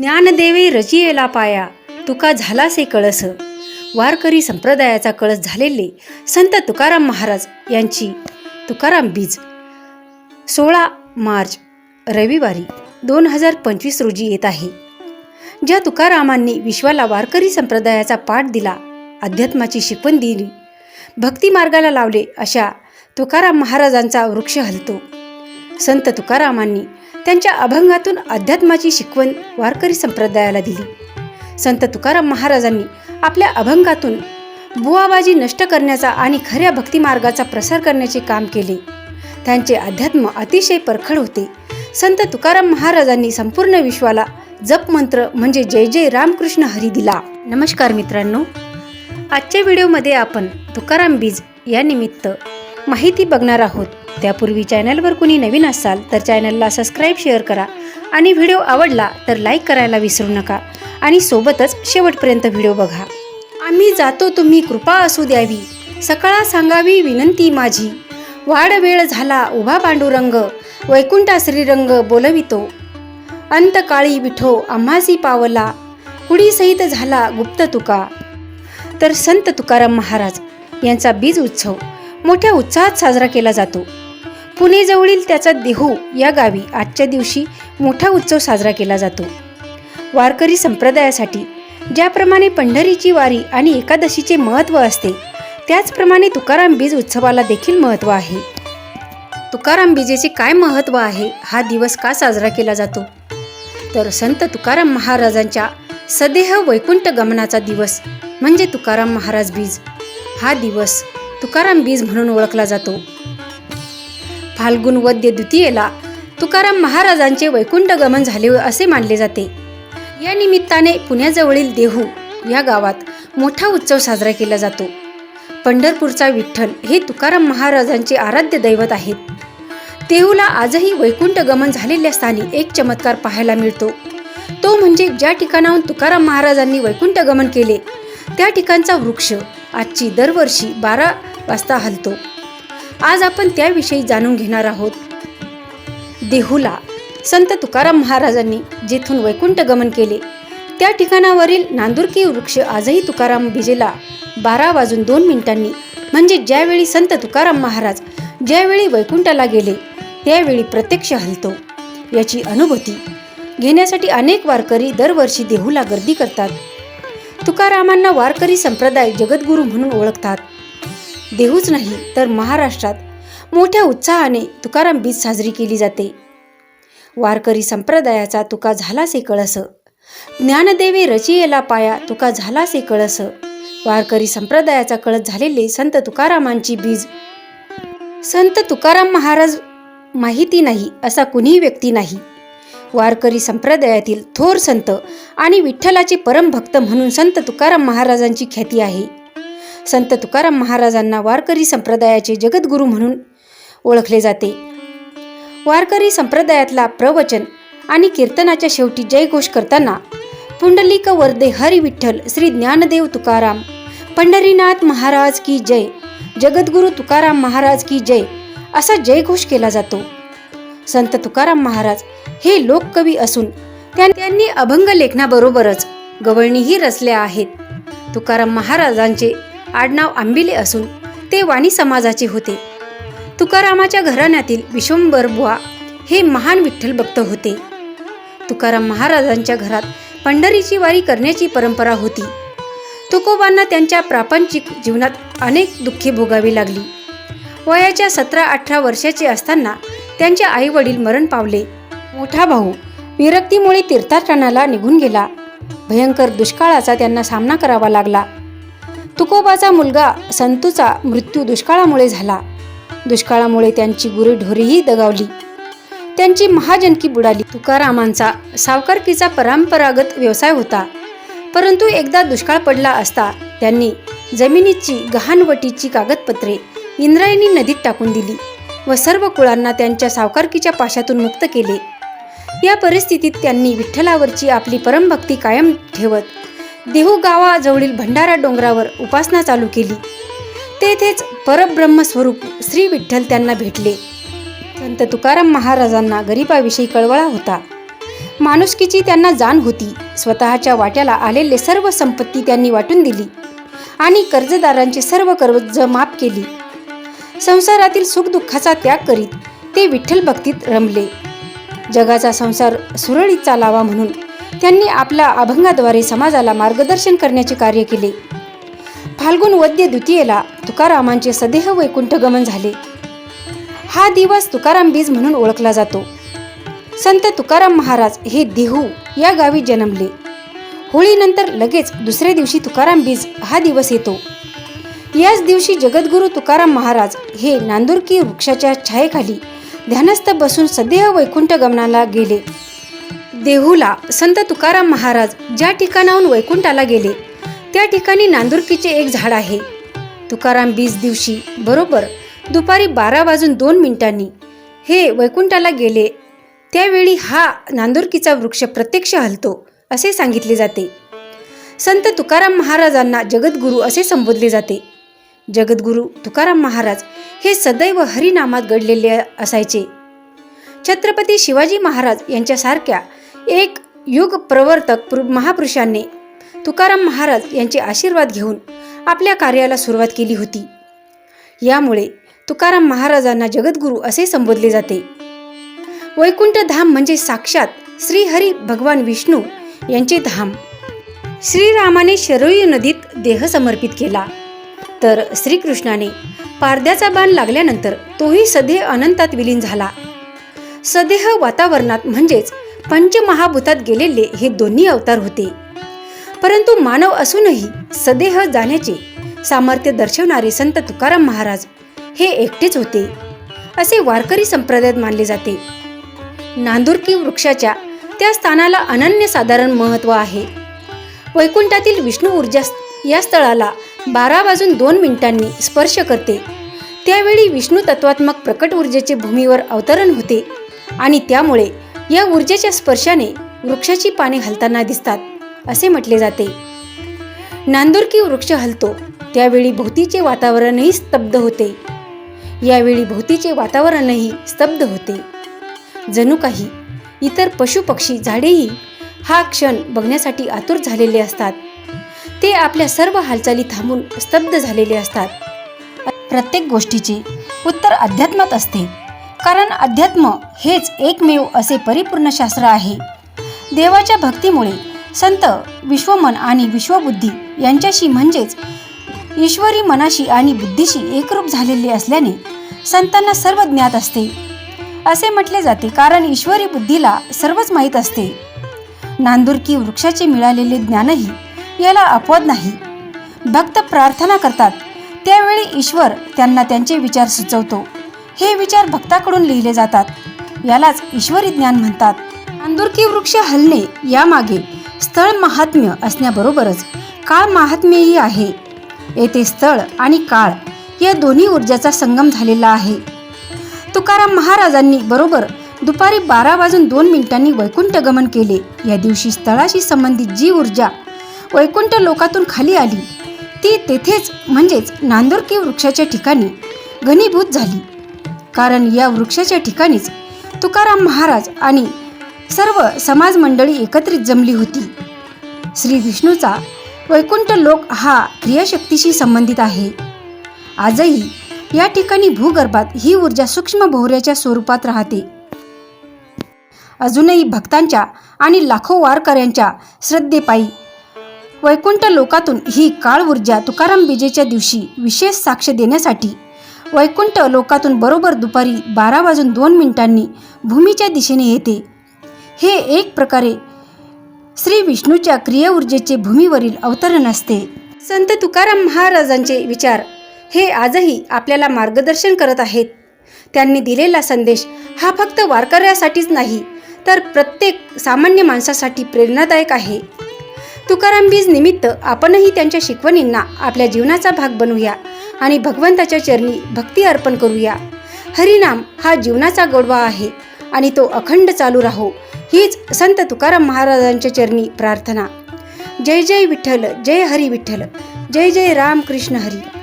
ज्ञानदेवे रचियेला पाया. तुका झालासे कळस. वारकरी संप्रदायाचा कळस झालेले संत तुकाराम महाराज यांची तुकाराम बीज. सोळा मार्च रविवारी दोन हजार पंचवीस रोजी येत आहे. ज्या तुकारामांनी विश्वाला वारकरी संप्रदायाचा पाठ दिला अध्यात्माची शिकवण दिली भक्ती मार्गाला लावले अशा तुकाराम महाराजांचा वृक्ष हलतो. संत तुकारामांनी त्यांच्या अभंगातून अध्यात्माची शिकवण वारकरी संप्रदायाला दिली. संत तुकाराम महाराजांनी आपल्या अभंगातून बुवाबाजी नष्ट करण्याचा आणि खऱ्या भक्तिमार्गाचा प्रसार करण्याचे काम केले. त्यांचे अध्यात्म अतिशय परखड होते. संत तुकाराम महाराजांनी संपूर्ण विश्वाला जप मंत्र म्हणजे जय जय रामकृष्ण हरी दिला. नमस्कार मित्रांनो. आजच्या व्हिडिओमध्ये आपण तुकाराम बीज या निमित्त माहिती बघणार आहोत. त्यापूर्वी चॅनलवर कुणी नवीन असाल तर चॅनलला सबस्क्राईब शेअर करा आणि व्हिडिओ आवडला तर लाईक करायला विसरू नका. आणि सोबतच शेवटपर्यंत व्हिडिओ बघा. आम्ही जातो तुम्ही कृपा असू द्यावी. सकाळा सांगावी विनंती माझी. वाढ वेळ झाला उभा पांडुरंग वैकुंठा श्रीरंग बोलवितो. अंतकाळी विठो आम्हासी पावला कुडीसहित झाला गुप्त तुका. तर संत तुकाराम महाराज यांचा बीज उत्सव मोठ्या उत्साहात साजरा केला जातो. पुणेजवळील त्याचा देहू या गावी आजच्या दिवशी मोठा उत्सव साजरा केला जातो. वारकरी संप्रदायासाठी ज्याप्रमाणे पंढरीची वारी आणि एकादशीचे महत्त्व असते त्याचप्रमाणे तुकाराम बीज उत्सवाला देखील महत्त्व आहे. तुकाराम बीजेचे काय महत्त्व आहे हा दिवस का साजरा केला जातो? तर संत तुकाराम महाराजांच्या सदेह वैकुंठ गमनाचा दिवस म्हणजे तुकाराम महाराज बीज. हा दिवस तुकाराम बीज म्हणून ओळखला जातो. फाल्गुन वद्य द्वितीयेला तुकाराम महाराजांचे वैकुंठ गमन झाले असे मानले जाते. या निमित्ताने पुण्याजवळील देहू या गावात मोठा उत्सव साजरा केला जातो. पंढरपूरचा विठ्ठल हे तुकाराम महाराजांचे आराध्य दैवत आहेत. देहूला आजही वैकुंठ गमन झालेल्या स्थानी एक चमत्कार पाहायला मिळतो. तो म्हणजे ज्या ठिकाणाहून तुकाराम महाराजांनी वैकुंठ गमन केले त्या ठिकाणचा वृक्ष आजची दरवर्षी बारा वाजता हलतो. आज आपण त्याविषयी जाणून घेणार आहोत. देहूला संत तुकाराम महाराजांनी जेथून वैकुंठ गमन केले त्या ठिकाणावरील नांदुरकी वृक्ष आजही तुकाराम बिजेला बारा वाजून दोन मिनिटांनी. म्हणजे ज्यावेळी संत तुकाराम महाराज ज्यावेळी वैकुंठाला गेले त्यावेळी प्रत्यक्ष हलतो. याची अनुभूती घेण्यासाठी अनेक वारकरी दरवर्षी देहूला गर्दी करतात. तुकारामांना वारकरी संप्रदाय जगद्गुरू म्हणून ओळखतात. देहूच नाही तर महाराष्ट्रात मोठ्या उत्साहाने तुकाराम बीज साजरी केली जाते. वारकरी संप्रदायाचा तुका झालासे कळस. ज्ञानदेवे रचियेला पाया तुका झालासे कळस. वारकरी संप्रदायाचा कळस झालेले संत तुकारामांची बीज. संत तुकाराम महाराज माहिती नाही असा कुणीही व्यक्ती नाही. वारकरी संप्रदायातील थोर संत आणि विठ्ठलाचे परमभक्त म्हणून संत तुकाराम महाराजांची ख्याती आहे. संत तुकाराम महाराजांना वारकरी संप्रदायाचे जगद्गुरू म्हणून ओळखले जाते. वारकरी संप्रदायातला प्रवचन आणि कीर्तनाच्या शेवटी जयघोष करताना पुंडलिक वर्दे हरी विठ्ठल श्री ज्ञानदेव तुकाराम पंढरीनाथ महाराज की जय जगद्गुरू तुकाराम महाराज की जय असा जयघोष केला जातो. संत तुकाराम महाराज हे लोककवी असून त्यांनी अभंग लेखनाबरोबरच गवळणीही रचल्या आहेत. तुकाराम महाराजांचे आडनाव आंबिले असून ते वाणी समाजाचे होते. तुकारामाच्या घराण्यातील विश्वंबर बुवा हे महान विठ्ठल भक्त होते. तुकाराम महाराजांच्या घरात पंढरीची वारी करण्याची परंपरा होती. तुकोबांना त्यांच्या प्रापंचिक जीवनात अनेक दुःखे भोगावी लागली. वयाच्या सतरा अठरा वर्षाचे असताना त्यांचे आई वडील मरण पावले. मोठा भाऊ विरक्तीमुळे तीर्थाटनाला निघून गेला. भयंकर दुष्काळाचा त्यांना सामना करावा लागला. तुकोबाचा मुलगा संतूचा मृत्यू दुष्काळामुळे झाला. दुष्काळामुळे त्यांची गुरेढोरेही दगावली. त्यांची महाजनकी बुडाली. तुकारामांचा सावकारकीचा परंपरागत व्यवसाय होता. परंतु एकदा दुष्काळ पडला असता त्यांनी जमिनीची गहाणवटीची कागदपत्रे इंद्रायणी नदीत टाकून दिली व सर्व कुळांना त्यांच्या सावकारकीच्या पाशातून मुक्त केले. या परिस्थितीत त्यांनी विठ्ठलावरची आपली परमभक्ती कायम ठेवत देहू गावाजवळील भंडारा डोंगरावर उपासना चालू केली. तेथेच परब्रह्मस्वरूप श्री विठ्ठल त्यांना भेटले. संत तुकाराम महाराजांना गरिबाविषयी कळवळा होता. माणुसकीची त्यांना जाण होती. स्वतःच्या वाट्याला आलेले सर्व संपत्ती त्यांनी वाटून दिली आणि कर्जदारांची सर्व कर्ज माफ केली. संसारातील सुखदुःखाचा त्याग करीत ते विठ्ठल भक्तीत रमले. जगाचा संसार सुरळीत चालावा म्हणून त्यांनी आपल्या अभंगाद्वारे समाजाला मार्गदर्शन करण्याचे कार्य केले. फाल्गुन वद्य द्वितीयेला तुकारामांचे सदेह वैकुंठ गमन झाले. हा दिवस तुकाराम बीज म्हणून ओळखला जातो. संत तुकाराम महाराज हे देहू या गावी जन्मले. होळीनंतर लगेच दुसऱ्या दिवशी तुकाराम बीज हा दिवस येतो. याच दिवशी जगद्गुरू तुकाराम महाराज हे नांदुरकी वृक्षाच्या छायेखाली ध्यानस्थ बसून सदेह वैकुंठ गमनाला गेले. देहूला संत तुकाराम महाराज ज्या ठिकाणाहून वैकुंठाला गेले त्या ठिकाणी नांदुरकीचे एक झाड आहे. तुकाराम बीज दिवशी बरोबर दुपारी बारा वाजून दोन मिनिटांनी हे वैकुंठाला गेले त्यावेळी हा नांदुरकीचा वृक्ष प्रत्यक्ष हलतो असे सांगितले जाते. संत तुकाराम महाराजांना जगद्गुरू असे संबोधले जाते. जगद्गुरू तुकाराम महाराज हे सदैव हरिनामात घडलेले असायचे. छत्रपती शिवाजी महाराज यांच्यासारख्या एक युग प्रवर्तक महापुरुषांनी तुकाराम महाराज यांचे आशीर्वाद घेऊन आपल्या कार्याला सुरुवात केली होती. यामुळे तुकाराम महाराजांना जगद्गुरू असे संबोधले जाते. वैकुंठ धाम म्हणजे साक्षात श्रीहरी भगवान विष्णू यांचे धाम. श्रीरामाने शरयू नदीत देह समर्पित केला. तर श्रीकृष्णाने पारद्याचा बाण लागल्यानंतर तोही सदेह अनंतात विलीन झाला. सदेह वातावरणात म्हणजेच पंचमहाभूतात गेलेले हे दोन्ही अवतार होते. परंतु मानव असूनही सदेह जाण्याचे सामर्थ्य दर्शवणारे संत तुकाराम महाराज हे एकटेच होते. असे वारकरी संप्रदायात मानले जाते. नांदुरकी वृक्षाच्या त्या स्थानाला अनन्यसाधारण महत्त्व आहे. वैकुंठातील विष्णू ऊर्जा या स्थळाला बारा वाजून दोन मिनिटांनी स्पर्श करते. त्यावेळी विष्णू तत्वात्मक प्रकट ऊर्जेचे भूमीवर अवतरण होते आणि त्यामुळे या ऊर्जेच्या स्पर्शाने वृक्षाची पाने हलताना दिसतात असे म्हटले जाते. नांदुरकी वृक्ष हलतो त्यावेळी भोवतीचे वातावरणही स्तब्ध होते. यावेळी भोवतीचे वातावरणही स्तब्ध होते. जणू काही इतर पशुपक्षी झाडेही हा क्षण बघण्यासाठी आतुर झालेले असतात. ते आपल्या सर्व हालचाली थांबून स्तब्ध झालेले असतात. प्रत्येक गोष्टीचे उत्तर अध्यात्मात असते. कारण अध्यात्म हेच एकमेव असे परिपूर्ण शास्त्र आहे. देवाच्या भक्तीमुळे संत विश्वमन आणि विश्वबुद्धी यांच्याशी म्हणजेच ईश्वरी मनाशी आणि बुद्धीशी एकरूप झालेले असल्याने संतांना सर्व ज्ञात असते. असे म्हटले जाते कारण ईश्वरी बुद्धीला सर्वच माहीत असते. नांदुरकी वृक्षाचे मिळालेले ज्ञानही याला अपवाद नाही. भक्त प्रार्थना करतात त्यावेळी ईश्वर त्यांना त्यांचे विचार सुचवतो. हे विचार भक्ताकडून लिहिले जातात. यालाच ईश्वरी ज्ञान म्हणतात. नांदुरकी वृक्ष हलणे यामागे स्थळ महात्म्य असण्याबरोबरच काळ महात्म्यही आहे. येथे स्थळ आणि काळ या दोन्ही ऊर्जाचा संगम झालेला आहे. तुकाराम महाराजांनी बरोबर दुपारी बारा वाजून दोन मिनिटांनी वैकुंठ गमन केले. या दिवशी स्थळाशी संबंधित जी ऊर्जा वैकुंठ लोकातून खाली आली ती तेथेच म्हणजेच नांदुरकी वृक्षाच्या ठिकाणी घनीभूत झाली. कारण या वृक्षाच्या ठिकाणीच तुकाराम महाराज आणि सर्व समाज मंडळी एकत्रित जमली होती. श्री विष्णूचा वैकुंठ लोक हा क्रियाशक्तीशी संबंधित आहे. आजही या ठिकाणी भूगर्भात ही ऊर्जा सूक्ष्म भोवऱ्याच्या स्वरूपात राहते. अजूनही भक्तांच्या आणि लाखो वारकऱ्यांच्या श्रद्धेपायी वैकुंठ लोकातून ही काळ ऊर्जा तुकाराम बीजेच्या दिवशी विशेष साक्ष देण्यासाठी वैकुंठ लोकातून बरोबर दुपारी बारा वाजून दोन मिनिटांनी भूमीच्या दिशेने येते. हे एक प्रकारे श्री विष्णूच्या क्रियाऊर्जेचे भूमीवरील अवतरण असते. संत तुकाराम महाराजांचे विचार हे आजही आपल्याला मार्गदर्शन करत आहेत. त्यांनी दिलेला संदेश हा फक्त वारकऱ्यासाठीच नाही तर प्रत्येक सामान्य माणसासाठी प्रेरणादायक आहे. तुकाराम बीज निमित्त आपणही त्यांच्या शिकवणींना आपल्या जीवनाचा भाग बनवूया आणि भगवंताच्या चरणी भक्ती अर्पण करूया. हरिनाम हा जीवनाचा गोडवा आहे आणि तो अखंड चालू राहो हीच संत तुकाराम महाराजांच्या चरणी प्रार्थना. जय जय विठ्ठल जय हरी विठ्ठल जय जय राम कृष्ण हरी.